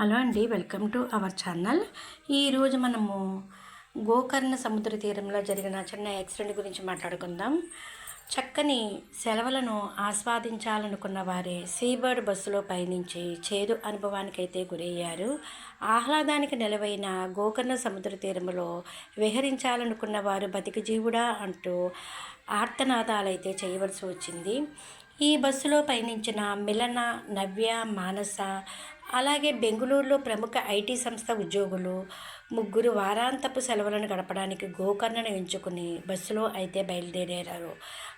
Hello అండి welcome to our channel. ఈరోజు మనము గోకర్ణ సముద్ర తీరంలో జరిగిన చిన్న యాక్సిడెంట్ గురించి మాట్లాడుకుందాం. చక్కని సెలవులను ఆస్వాదించాలనుకున్న వారే సీబర్డ్ బస్సులో పయనించి చేదు అనుభవానికైతే గురయ్యారు. ఆహ్లాదానికి నిలవైన గోకర్ణ సముద్ర తీరంలో విహరించాలనుకున్న వారు బతికి జీవుడా అంటూ ఆర్తనాదాలైతే చేయవలసి వచ్చింది. ఈ బస్సులో పయనించిన మిలన నవ్య మానస అలాగే బెంగళూరులో ప్రముఖ ఐటీ సంస్థ ఉద్యోగులు ముగ్గురు వారాంతపు సెలవులను గడపడానికి గోకర్ణను ఎంచుకుని బస్సులో అయితే బయలుదేరారు.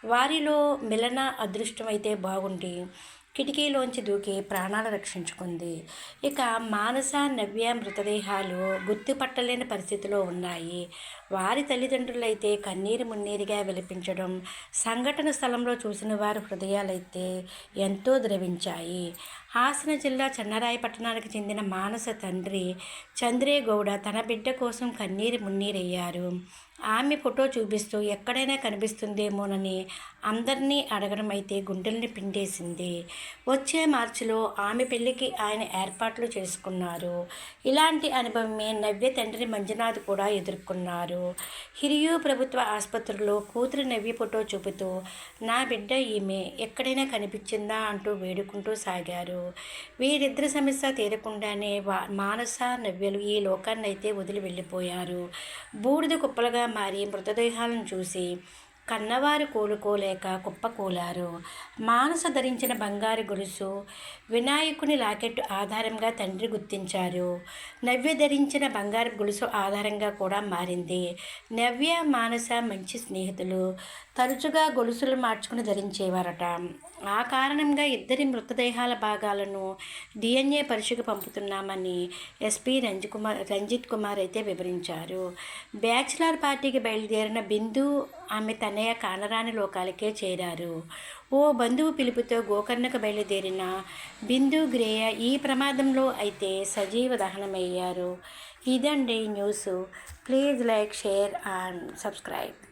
వారిలో మిలన అదృష్టం అయితే బాగుండి కిటికీలోంచి దూకి ప్రాణాలు రక్షించుకుంది. ఇక మానస నవ్య మృతదేహాలు గుర్తుపట్టలేని పరిస్థితిలో ఉన్నాయి. వారి తల్లిదండ్రులైతే కన్నీరు మున్నీరుగా విలపించడం సంఘటన స్థలంలో చూసిన వారి హృదయాలైతే ఎంతో ద్రవించాయి. హాసన జిల్లా చెన్నరాయి పట్టణానికి చెందిన మానస తండ్రి చంద్రేగౌడ తన బిడ్డ కోసం కన్నీరు మున్నీరయ్యారు. ఆమె ఫోటో చూపిస్తూ ఎక్కడైనా కనిపిస్తుందేమోనని అందరినీ అడగడం అయితే గుండెల్ని పిండేసింది. వచ్చే మార్చిలో ఆమె పెళ్ళికి ఆయన ఏర్పాట్లు చేసుకున్నారు. ఇలాంటి అనుభవమే నవ్య తండ్రి మంజునాథ్ కూడా ఎదుర్కొన్నారు. హిరియూ ప్రభుత్వ ఆసుపత్రిలో కూతురు నవ్య ఫోటో చూపుతూ నా బిడ్డ ఈమె ఎక్కడైనా కనిపించిందా? అంటూ వేడుకుంటూ సాగారు. వీరిద్దరి సమస్య తీరకుండానే వా మానస నవ్యలు ఈ లోకాన్ని అయితే వదిలి వెళ్ళిపోయారు. బూడిద కుప్పలుగా మారి మృతదేహాలను చూసి కన్నవారు కోలుకోలేక కుప్పకూలారు. మానస ధరించిన బంగారు గొలుసు వినాయకుని లాకెట్టు ఆధారంగా తండ్రి గుర్తించారు. నవ్య ధరించిన బంగారు గొలుసు ఆధారంగా కూడా మారింది. నవ్య మానస మంచి స్నేహితులు. తరచుగా గొలుసులు మార్చుకుని ధరించేవారట. ఆ కారణంగా ఇద్దరి మృతదేహాల భాగాలను డిఎన్ఏ పరీక్షకు పంపుతున్నామని ఎస్పీ రంజిత్ కుమార్ రంజిత్ కుమార్ అయితే వివరించారు. బ్యాచిలర్ పార్టీకి బయలుదేరిన బిందు ఆమె తనయ్య కానరాని లోకాలకే చేరారు. ఓ బంధువు పిలుపుతో గోకర్ణకు బయలుదేరిన బిందు గ్రేయ ఈ ప్రమాదంలో అయితే సజీవ దహనమయ్యారు. ఇదండి news. Please like share and subscribe.